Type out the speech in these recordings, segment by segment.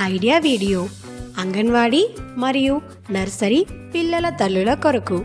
Idea video anganwadi మరియు nursery పిల్లల తల్లుల కొరకు.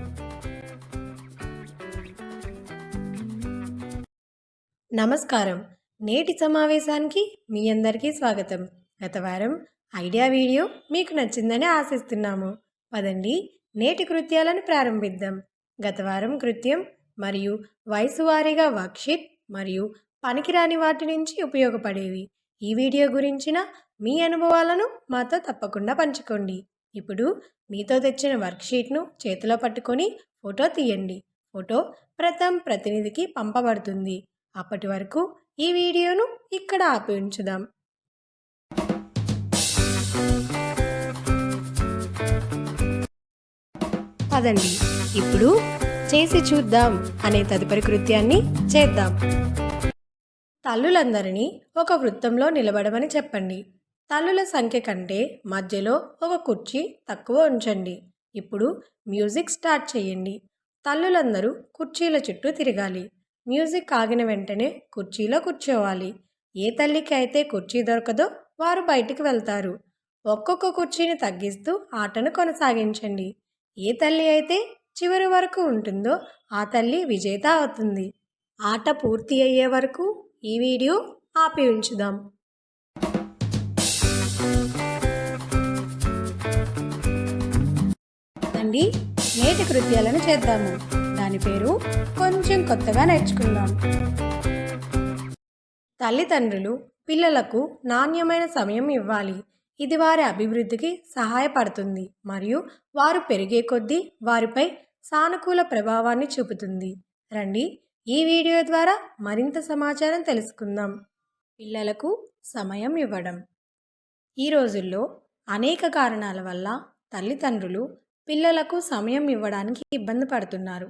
నమస్కారం. నేటి సమావేశానికి మీ అందరికీ స్వాగతం. గత వారం ఐడియా వీడియో మీకు నచ్చిందని ఆశిస్తున్నాము. పదండి నేటి కృత్యాలను ప్రారంభిద్దాం. గత వారం కృత్యం మరియు వయసు వారీగా వర్క్షీట్ మరియు పనికిరాని వాటి నుంచి ఉపయోగపడేవి. ఈ వీడియో గురించిన మీ అనుభవాలను మాతో తప్పకుండా పంచుకోండి. ఇప్పుడు మీతో తెచ్చిన వర్క్షీట్ను చేతిలో పట్టుకొని ఫోటో తీయండి. ఫోటో ప్రథమ్ ప్రతినిధికి పంపబడుతుంది. అప్పటి వరకు ఈ వీడియోను ఇక్కడ ఆపి ఉంచుదాం. పదండి. ఇప్పుడు చేసి చూద్దాం అనే తదుపరి కృత్యాన్ని చేద్దాం. తల్లులందరినీ ఒక వృత్తంలో నిలబడమని చెప్పండి. తల్లుల సంఖ్య కంటే మధ్యలో ఒక కుర్చీ తక్కువ ఉంచండి. ఇప్పుడు మ్యూజిక్ స్టార్ట్ చేయండి. తల్లులందరూ కుర్చీల చుట్టూ తిరగాలి. మ్యూజిక్ ఆగిన వెంటనే కుర్చీలో కూర్చోవాలి. ఏ తల్లికి అయితే కుర్చీ దొరకదో వారు బయటికి వెళ్తారు. ఒక్కొక్క కుర్చీని తగ్గిస్తూ ఆటను కొనసాగించండి. ఏ తల్లి అయితే చివరి వరకు ఉంటుందో ఆ తల్లి విజేత అవుతుంది. ఆట పూర్తి అయ్యే వరకు ఈ వీడియో ఆపి ఉంచుదాం. అండి నేటి కృత్యాలను చేద్దాము. దాని పేరు కొంచెం కొత్తగా నేర్చుకుందాం. తల్లిదండ్రులు పిల్లలకు నాణ్యమైన సమయం ఇవ్వాలి. ఇది వారి అభివృద్ధికి సహాయపడుతుంది మరియు వారు పెరిగే కొద్దీ వారిపై సానుకూల ప్రభావాన్ని చూపుతుంది. రండి ఈ వీడియో ద్వారా మరింత సమాచారం తెలుసుకుందాం. పిల్లలకు సమయం ఇవ్వడం. ఈ రోజుల్లో అనేక కారణాల వల్ల తల్లిదండ్రులు పిల్లలకు సమయం ఇవ్వడానికి ఇబ్బంది పడుతున్నారు.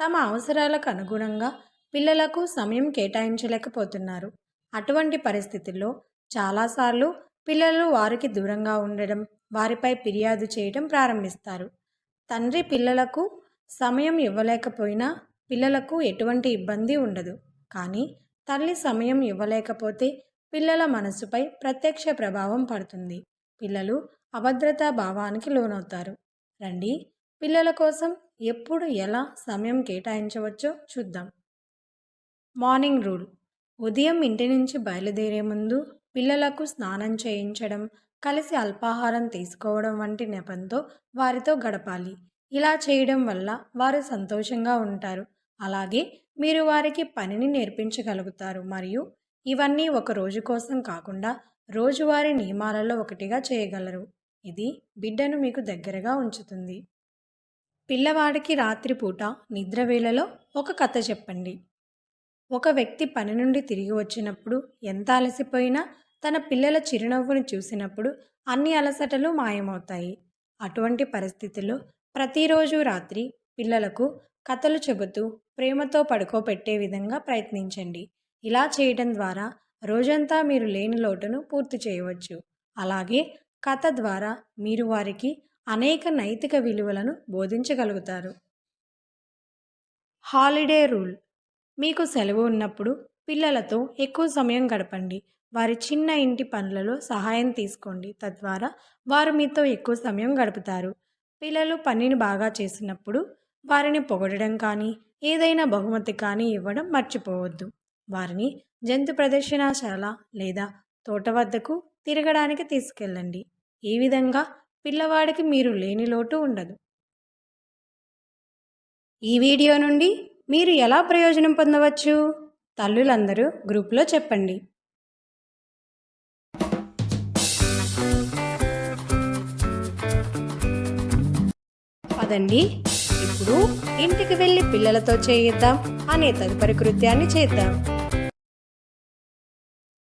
తమ అవసరాలకు అనుగుణంగా పిల్లలకు సమయం కేటాయించలేకపోతున్నారు. అటువంటి పరిస్థితుల్లో చాలాసార్లు పిల్లలు వారికి దూరంగా ఉండడం వారిపై ఫిర్యాదు చేయడం ప్రారంభిస్తారు. తండ్రి పిల్లలకు సమయం ఇవ్వలేకపోయినా పిల్లలకు ఎటువంటి ఇబ్బంది ఉండదు. కానీ తల్లి సమయం ఇవ్వలేకపోతే పిల్లల మనసుపై ప్రత్యక్ష ప్రభావం పడుతుంది. పిల్లలు అభద్రతా భావానికి లోనవుతారు. రండి. పిల్లల కోసం ఎప్పుడు ఎలా సమయం కేటాయించవచ్చో చూద్దాం. Morning rule. ఉదయం ఇంటి నుంచి బయలుదేరే ముందు పిల్లలకు స్నానం చేయించడం కలిసి అల్పాహారం తీసుకోవడం వంటి నెపంతో వారితో గడపాలి. ఇలా చేయడం వల్ల వారు సంతోషంగా ఉంటారు. అలాగే మీరు వారికి పనిని నేర్పించగలుగుతారు. మరియు ఇవన్నీ ఒక రోజు కోసం కాకుండా రోజువారీ నియమాలలో ఒకటిగా చేయగలరు. ఇది బిడ్డను మీకు దగ్గరగా ఉంచుతుంది. పిల్లవాడికి రాత్రిపూట నిద్రవేళలో ఒక కథ చెప్పండి. ఒక వ్యక్తి పని నుండి తిరిగి వచ్చినప్పుడు ఎంత అలసిపోయినా తన పిల్లల చిరునవ్వును చూసినప్పుడు అన్ని అలసటలు మాయమవుతాయి. అటువంటి పరిస్థితుల్లో ప్రతిరోజు రాత్రి పిల్లలకు కథలు చెబుతూ ప్రేమతో పడుకోబెట్టే విధంగా ప్రయత్నించండి. ఇలా చేయడం ద్వారా రోజంతా మీరు లేని లోటును పూర్తి చేయవచ్చు. అలాగే కథ ద్వారా మీరు వారికి అనేక నైతిక విలువలను బోధించగలుగుతారు. Holiday rule. మీకు సెలవు ఉన్నప్పుడు పిల్లలతో ఎక్కువ సమయం గడపండి. వారి చిన్న ఇంటి పనులలో సహాయం తీసుకోండి. తద్వారా వారు మీతో ఎక్కువ సమయం గడుపుతారు. పిల్లలు పనిని బాగా చేసినప్పుడు వారిని పొగడడం కానీ ఏదైనా బహుమతి కానీ ఇవ్వడం మర్చిపోవద్దు. వారిని జంతు ప్రదర్శనశాల లేదా తోట వద్దకు తిరగడానికి తీసుకెళ్ళండి. ఈ విధంగా పిల్లవాడికి మీరు లేని లోటు ఉండదు. ఈ వీడియో నుండి మీరు ఎలా ప్రయోజనం పొందవచ్చు? తల్లులందరూ గ్రూప్లో చెప్పండి. పదండి. ఇప్పుడు ఇంటికి వెళ్ళి పిల్లలతో చేయిద్దాం అనే తదుపరి కృత్యాన్ని చేద్దాం.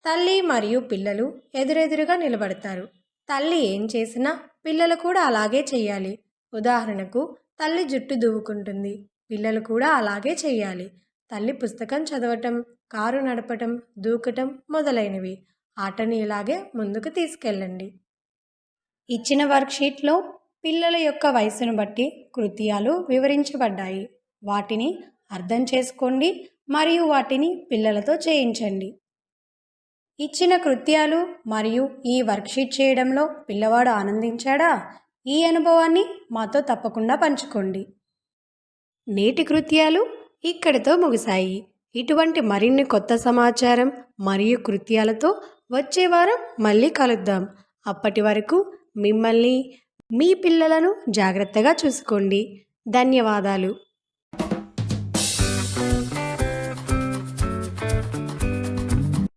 తల్లి మరియు పిల్లలు ఎదురెదురుగా నిలబడతారు. తల్లి ఏం చేసినా పిల్లలు కూడా అలాగే చేయాలి ఉదాహరణకు తల్లి జుట్టు దువ్వుకుంటుంది. పిల్లలు కూడా అలాగే చేయాలి తల్లి పుస్తకం చదవటం కారు నడపటం దూకటం మొదలైనవి. ఆటని ఇలాగే ముందుకు తీసుకెళ్ళండి. ఇచ్చిన వర్క్షీట్లో పిల్లల యొక్క వయసును బట్టి కృత్యాలు వివరించబడ్డాయి. వాటిని అర్థం చేసుకోండి మరియు వాటిని పిల్లలతో చేయించండి. ఇచ్చిన కృత్యాలు మరియు ఈ వర్క్షీట్ చేయడంలో పిల్లవాడు ఆనందించాడా? ఈ అనుభవాన్ని మాతో తప్పకుండా పంచుకోండి. నేటి కృత్యాలు ఇక్కడితో ముగిశాయి. ఇటువంటి మరిన్ని కొత్త సమాచారం మరియు కృత్యాలతో వచ్చే వారం మళ్ళీ కలుద్దాం. అప్పటి వరకు మిమ్మల్ని మీ పిల్లలను జాగ్రత్తగా చూసుకోండి. ధన్యవాదాలు.